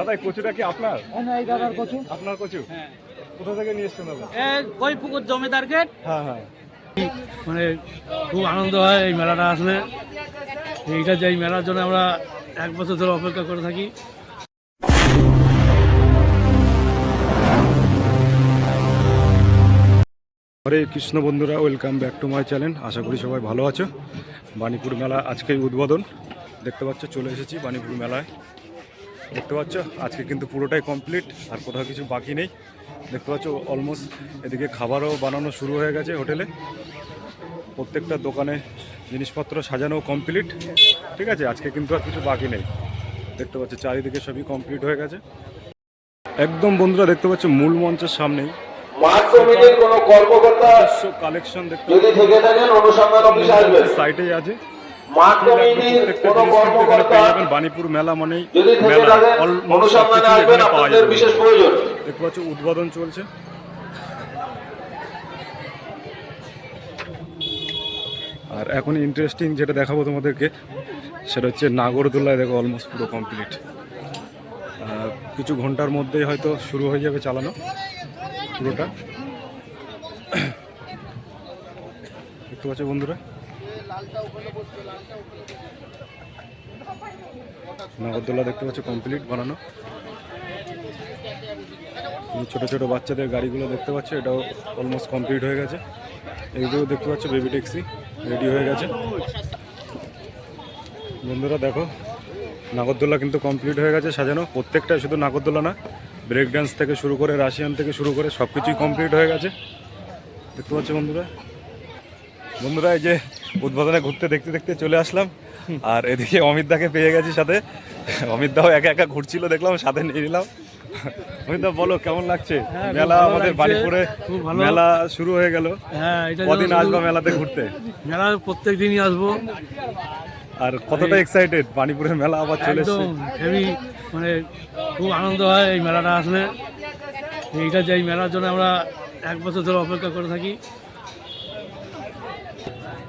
দাদা এই কচুটা কি আপনার? এই দাদার কচু। আপনার কচু? কোথা থেকে নিয়ে এসছেন দাদা? কই পুকুর জমিদার গেট। হ্যাঁ হ্যাঁ। মানে খুব আনন্দ হয় এই মেলাটা আসলে। এইটা যে এই মেলার জন্য আমরা এক বছর ধরে অপেক্ষা করে থাকি। হরে কৃষ্ণ বন্ধুরা welcome back to my channel. আশা করি সবাই ভালো আছো। বাণীপুর মেলা আজকেই উদ্বোধন। দেখতে পাচ্ছ চলে এসেছি বাণীপুর মেলায়। দেখতে পাচ্ছ? আজকে কিন্তু পুরোটাই কমপ্লিট আর কোথাও কিছু বাকি নেই। দেখতে পাচ্ছ অলমোস্ট এদিকে খাবারও বানানো শুরু হয়ে গেছে হোটেলে। প্রত্যেকটা দোকানে জিনিসপত্র সাজানো কমপ্লিট ঠিক আছে? আজকে কিন্তু আর কিছু বাকি নেই। দেখতে পাচ্ছ চারিদিকে সবই কমপ্লিট হয়ে গেছে। একদম বন্ধুরা দেখতে পাচ্ছ মূল মঞ্চের সামনেই। কালেকশন দেখতে সাইটেই আছে। বাণীপুর মেলা মানেই মেলা পাওয়া যাবে। দেখতে পাচ্ছ উদ্বোধন চলছে। আর এখন ইন্টারেস্টিং যেটা দেখাবো তোমাদেরকে সেটা হচ্ছে নাগরদোলায় দেখো অলমোস্ট পুরো কমপ্লিট কিছু ঘণ্টার মধ্যেই হয়তো শুরু হয়ে যাবে চালানো পুরোটা। দেখতে পাচ্ছ বন্ধুরা নাগরদোলা দেখতে পাচ্ছ কমপ্লিট বানানো। ছোট ছোট বাচ্চাদের গাড়িগুলো দেখতে পাচ্ছ, এটাও অলমোস্ট কমপ্লিট হয়ে গেছে। এইগুলো দেখতে পাচ্ছ বেবি ট্যাক্সি রেডি হয়ে গেছে। বন্ধুরা, দেখো, নাগরদোলা কিন্তু কমপ্লিট হয়ে গেছে সাজানো। প্রত্যেকটা শুধু নাগরদোলা না ব্রেক ডান্স থেকে শুরু করে রাশিয়ান থেকে শুরু করে সব কিছুই কমপ্লিট হয়ে গেছে। দেখতে পাচ্ছ বন্ধুরা? বন্ধুরা, এই যে উদ্বোধনে ঘুরতে দেখতে দেখতে চলে আসলাম। আর এদিকে অমিত দাকে পেয়ে গেছি সাথে। অমিত দাও একা একা ঘুরছিল দেখলাম সাথে নিয়ে নিলাম। অমিত দা বলো কেমন লাগছে? হ্যাঁ, মেলা আমাদের বাড়িপুরে মেলা শুরু হয়ে গেল। হ্যাঁ কদিন আসবা মেলাতে ঘুরতে? মেলা প্রত্যেক দিনই আসব। আর কতটা এক্সাইটেড বাণীপুরের মেলা আবার চলে এসছে। হেভি মানে খুব আনন্দ হয় এই মেলাটা আসলে। এইটা যে এই মেলার জন্য আমরা এক বছর ধরে অপেক্ষা করে থাকি।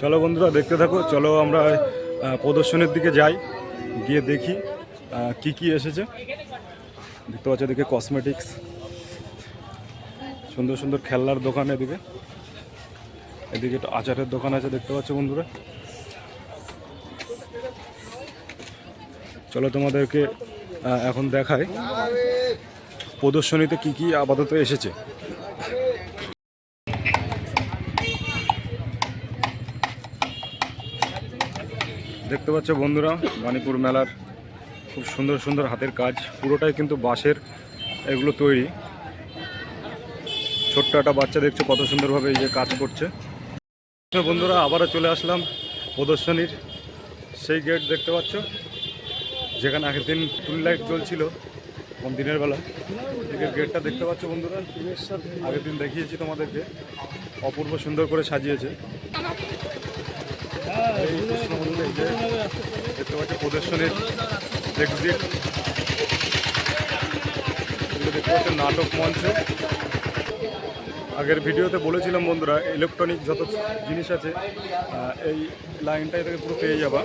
চলো বন্ধুরা দেখতে থাকো। চলো আমরা প্রদর্শনীর দিকে যাই, গিয়ে দেখি কি কি এসেছে। দেখতে পাচ্ছ এদিকে কসমেটিক্স সুন্দর সুন্দর খেলনার দোকান এদিকে। এদিকে একটু আচারের দোকান আছে, দেখতে পাচ্ছ বন্ধুরা। চলো তোমাদেরকে এখন দেখাই, প্রদর্শনীতে কি কি আপাতত এসেছে। দেখতে পাচ্ছ বন্ধুরা মানিপুর মেলার খুব সুন্দর সুন্দর হাতের কাজ, পুরোটাই কিন্তু বাঁশের এগুলো তৈরি। ছোট্ট একটা বাচ্চা দেখছ কত সুন্দরভাবে এই যে কাজ করছে। বন্ধুরা, আবারও চলে আসলাম প্রদর্শনীর সেই গেট দেখতে পাচ্ছ, যেখানে আগের দিন টুল লাইট কোন দিনের বেলা। এদিকে গেটটা দেখতে পাচ্ছ বন্ধুরা, আগের দিন দেখিয়েছি তোমাদেরকে, অপূর্ব সুন্দর করে সাজিয়েছে। যে দেখতে পাচ্ছি প্রদর্শনীর এক্সিট এগুলো দেখতে নাটক মঞ্চ। আগের ভিডিওতে বলেছিলাম বন্ধুরা ইলেকট্রনিক যত জিনিস আছে এই লাইনটাই থেকে পুরো পেয়ে যাবা।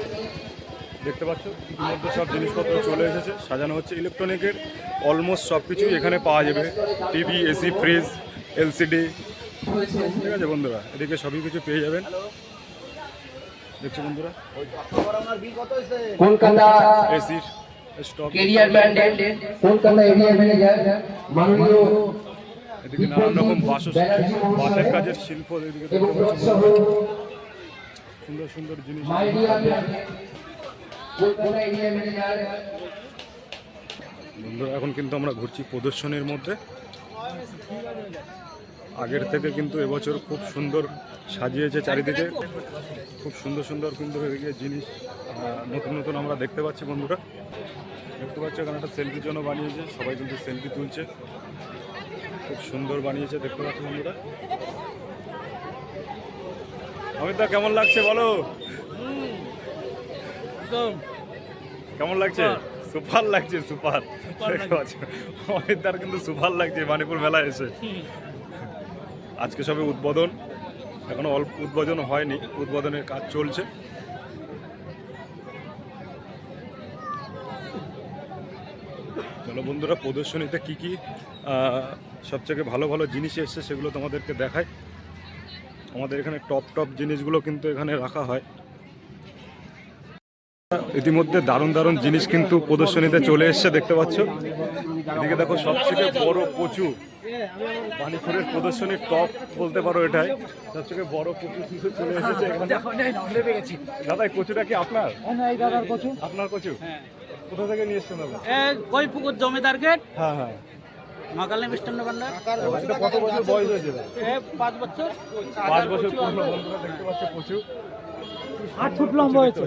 দেখতে পাচ্ছ, ইতিমধ্যে সব জিনিসপত্র চলে এসেছে, সাজানো হচ্ছে ইলেকট্রনিকের অলমোস্ট সব কিছুই এখানে পাওয়া যাবে। টিভি এসি ফ্রিজ এলসিডি ঠিক আছে বন্ধুরা, এদিকে সবই কিছু পেয়ে যাবেন। দেখছ বন্ধুরা? কলকাতা এসির stock carrier branded Kolkata area manager মাননীয় এদিকে নানান রকম কাজের শিল্প এদিকে সুন্দর সুন্দর জিনিস। বন্ধুরা এখন কিন্তু আমরা ঘুরছি প্রদর্শনীর মধ্যে। আগের থেকে কিন্তু এবছর খুব সুন্দর সাজিয়েছে চারিদিকে। খুব সুন্দর সুন্দর কিন্তু এদিকে জিনিস নতুন নতুন আমরা দেখতে পাচ্ছি বন্ধুরা। দেখতে পাচ্ছি এখানে একটা সেলফির জন্য বানিয়েছে সবাই কিন্তু সেলফি তুলছে। খুব সুন্দর বানিয়েছে দেখতে পাচ্ছি বন্ধুরা। অমিতা কেমন লাগছে বলো? কেমন লাগছে? সুপার। লাগছে সুপার। দেখতে পাচ্ছ? অমিতদার কিন্তু সুপার লাগছে মানিপুর মেলায় এসে। আজকে সবে উদ্বোধন। এখনও অল্প উদ্বোধন হয়নি, উদ্বোধনের কাজ চলছে। চলো বন্ধুরা, প্রদর্শনীতে কি কি সবথেকে ভালো ভালো জিনিস এসছে সেগুলো তোমাদেরকে দেখায় আমাদের এখানে টপ টপ জিনিসগুলো কিন্তু এখানে রাখা হয়। ইতিমধ্যে দারুণ দারুণ জিনিস কিন্তু প্রদর্শনীতে চলে এসছে, দেখতে পাচ্ছ। এদিকে দেখো সবথেকে বড় কচু। বাণীপুরের প্রদর্শনীর টপ বলতে পারো এটাই। সবথেকে বড় কচু কিন্তু চলে এসেছে দাদা এই কচুটা কি আপনার? দাদার কচু। আপনার কচু? কোথা থেকে নিয়ে এসছেন দাদা? কই পুকুর জমিদার গেট। হ্যাঁ হ্যাঁ। মাকালে মিষ্টান্ন ভান্ডার। কত বছর বয়স হয়েছে দাদা? পাঁচ বছর। পাঁচ বছর বন্ধুরা দেখতে পাচ্ছে কচু। আট ফুট লম্বা হয়েছে।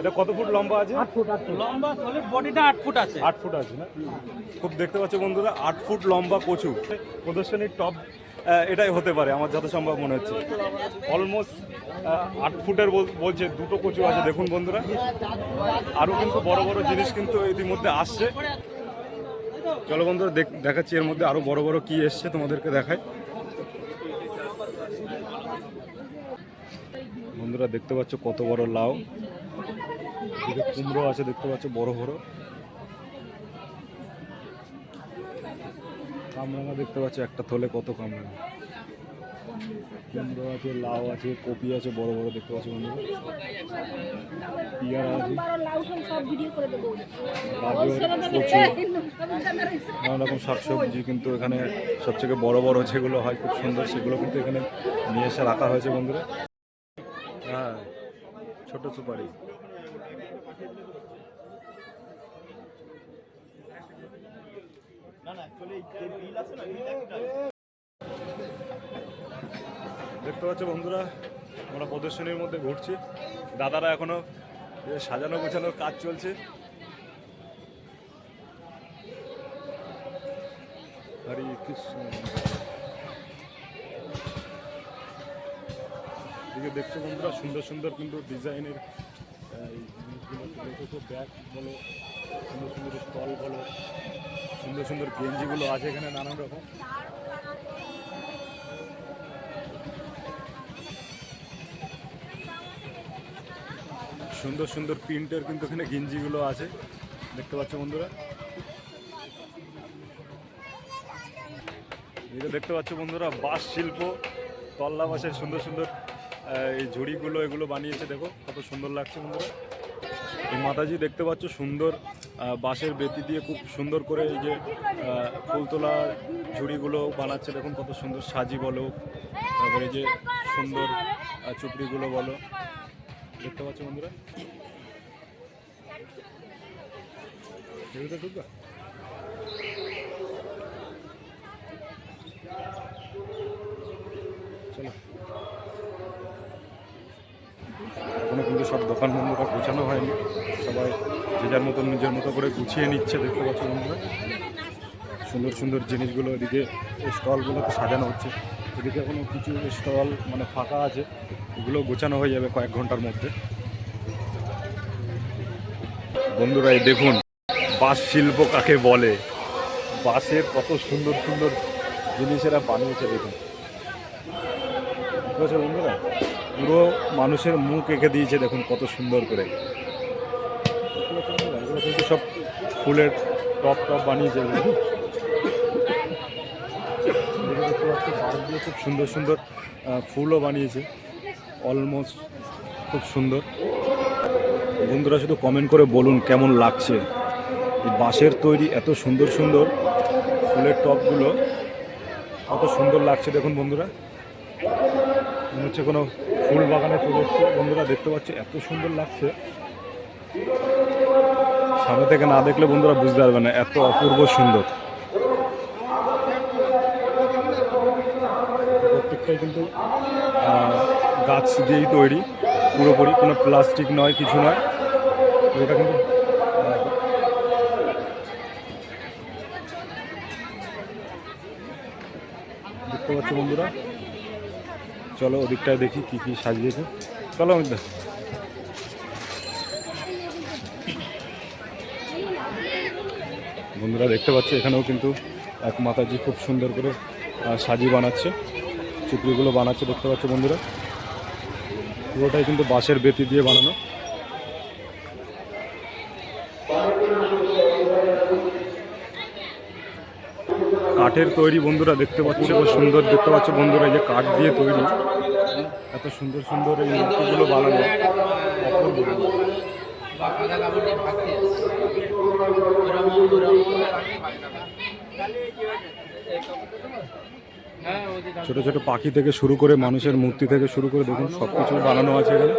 এটা কত ফুট লম্বা আছে? আট ফুট আট লম্বা সলিড বডিটা আট ফুট আছে। আট ফুট আছে না? খুব দেখতে পাচ্ছ বন্ধুরা আট ফুট লম্বা কচু। প্রদর্শনীর টপ এটাই হতে পারে আমার যত সম্ভব মনে হচ্ছে। অলমোস্ট আট ফুটের বল- বলছে দুটো কচু আছে। দেখুন বন্ধুরা আরও কিন্তু বড় বড় জিনিস কিন্তু ইতিমধ্যে আসছে। চলো বন্ধুরা দেখ- দেখাচ্ছি এর মধ্যে আরও বড় বড় কি এসছে তোমাদেরকে দেখায় বন্ধুরা দেখতে পাচ্ছ কত বড় লাউ। কুমড়ো আছে, দেখতে পাচ্ছ, বড় বড়। কামরাঙা দেখতে পাচ্ছ, একটা থলে কত কামরাঙা। কুমড়ো আছে, লাউ আছে, কপি আছে, বড় বড় দেখতে পাচ্ছ বন্ধুরা। আছে। নানা রকম শাকসবজি কিন্তু এখানে সবথেকে বড় বড় যেগুলো হয়, খুব সুন্দর, সেগুলো কিন্তু এখানে নিয়ে এসে রাখা হয়েছে বন্ধুরা। হ্যাঁ। ছোট সুপারি। দেখতে পাচ্ছ বন্ধুরা আমরা প্রদর্শনীর মধ্যে ঘুরছি। দাদারা এখনও সাজানো গোছানোর কাজ চলছে। হরে কৃষ্ণ। এদিকে দেখছ বন্ধুরা, সুন্দর সুন্দর কিন্তু ডিজাইনের ব্যাগ বলো, সুন্দর সুন্দর স্টল বলো, সুন্দর সুন্দর গেঞ্জিগুলো আছে এখানে নানান রকম। সুন্দর সুন্দর প্রিন্টের কিন্তু এখানে গেঞ্জিগুলো আছে। দেখতে পাচ্ছ বন্ধুরা? এটা দেখতে পাচ্ছ বন্ধুরা, বাঁশ শিল্প, তল্লা বাঁশের সুন্দর সুন্দর এই ঝুড়িগুলো এগুলো বানিয়েছে দেখো কত সুন্দর লাগছে বন্ধুরা। এই মাতাজি দেখতে পাচ্ছ সুন্দর বাঁশের বেতি দিয়ে খুব সুন্দর করে এই যে আহ, ফুলতোলা ঝুড়িগুলো বানাচ্ছে। দেখুন কত সুন্দর সাজি বলো তারপরে যে সুন্দর চুপড়িগুলো বলো। দেখতে পাচ্ছ বন্ধুরা? ঢুকবা চলো এখনও কিন্তু সব দোকান বন্ধুরা গোছানো হয়নি। সবাই যে যার মতন নিজের মতো করে গুছিয়ে নিচ্ছে, দেখতে পাচ্ছ বন্ধুরা। সুন্দর সুন্দর জিনিসগুলো এদিকে স্টলগুলোতে সাজানো হচ্ছে। এদিকে এখনও কিছু স্টল মানে ফাঁকা আছে, এগুলো গোছানো হয়ে যাবে কয়েক ঘণ্টার মধ্যে। বন্ধুরা দেখুন, বাঁশ শিল্প কাকে বলে? বাঁশের কত সুন্দর সুন্দর জিনিস এরা বানিয়েছে, দেখুন। বন্ধুরা? পুরো মানুষের মুখ এঁকে দিয়েছে, দেখুন কত সুন্দর করে? এগুলো কিন্তু সব ফুলের টপ টপ বানিয়েছে খুব সুন্দর সুন্দর ফুলও বানিয়েছে অলমোস্ট খুব সুন্দর। বন্ধুরা শুধু কমেন্ট করে বলুন কেমন লাগছে? বাঁশের তৈরি এত সুন্দর সুন্দর ফুলের টপগুলো, কত সুন্দর লাগছে দেখুন বন্ধুরা। হচ্ছে কোনো ফুল বাগানে চলে এসছে। বন্ধুরা, দেখতে পাচ্ছি, এত সুন্দর লাগছে। সামনে থেকে না দেখলে বন্ধুরা বুঝতে পারবে না, এত অপূর্ব সুন্দর। প্রত্যেকটাই কিন্তু গাছ দিয়েই তৈরি, পুরোপুরি, কোনো প্লাস্টিক নয়, কিছু নয়। এটা কিন্তু দেখতে পাচ্ছ বন্ধুরা চলো ওদিকটায় দেখি কি কি সাজিয়েছে। চলো আমি বন্ধুরা দেখতে পাচ্ছি, এখানেও কিন্তু এক মাতাজি খুব সুন্দর করে সাজি বানাচ্ছে, চুপড়িগুলো বানাচ্ছে, দেখতে পাচ্ছ বন্ধুরা। পুরোটাই কিন্তু বাঁশের বেতি দিয়ে বানানো। কাঠের তৈরি বন্ধুরা দেখতে পাচ্ছ সুন্দর দেখতে পাচ্ছ বন্ধুরা, এই যে কাঠ দিয়ে তৈরি। এত সুন্দর সুন্দর এই মূর্তিগুলো বানানো। ছোট ছোট পাখি থেকে শুরু করে মানুষের মূর্তি থেকে শুরু করে দেখুন সব কিছু বানানো আছে এখানে।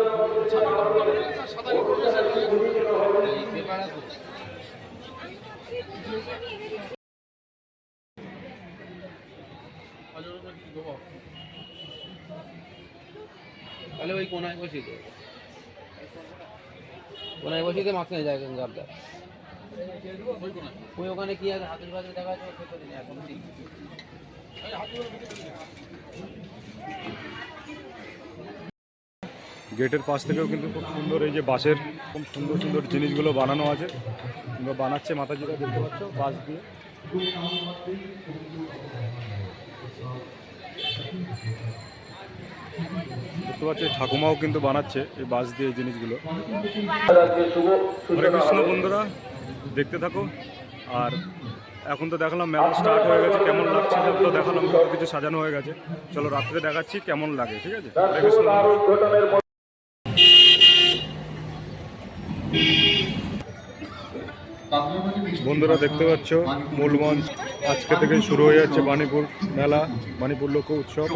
তাহলে ওই কোনায় বসিয়ে দে। কোনায় বসিয়ে দে মাঝখানে যায় গাবটা ওই ওখানে কি আছে হাতের বাজারে দেখা গেটের পাশ থেকেও কিন্তু খুব সুন্দর এই যে বাঁশের খুব সুন্দর সুন্দর জিনিসগুলো বানানো আছে। কিংবা বানাচ্ছে, মাতাজিরা দেখতে পাচ্ছ, বাঁশ দিয়ে। দেখতে পাচ্ছি ঠাকুমাও কিন্তু বানাচ্ছে এই বাঁশ দিয়ে এই জিনিসগুলো। হরে কৃষ্ণ বন্ধুরা, দেখতে থাকো। আর এখন তো দেখালাম মেলা স্টার্ট হয়ে গেছে, কেমন লাগছে সব তো দেখালাম কিছু সাজানো হয়ে গেছে। চলো রাত্রে দেখাচ্ছি কেমন লাগে, ঠিক আছে হরে কৃষ্ণ বন্ধুরা। দেখতে পাচ্ছ মূলগঞ্জ আজকে থেকে শুরু হয়ে যাচ্ছে বাণীপুর মেলা বাণীপুর লোক উৎসব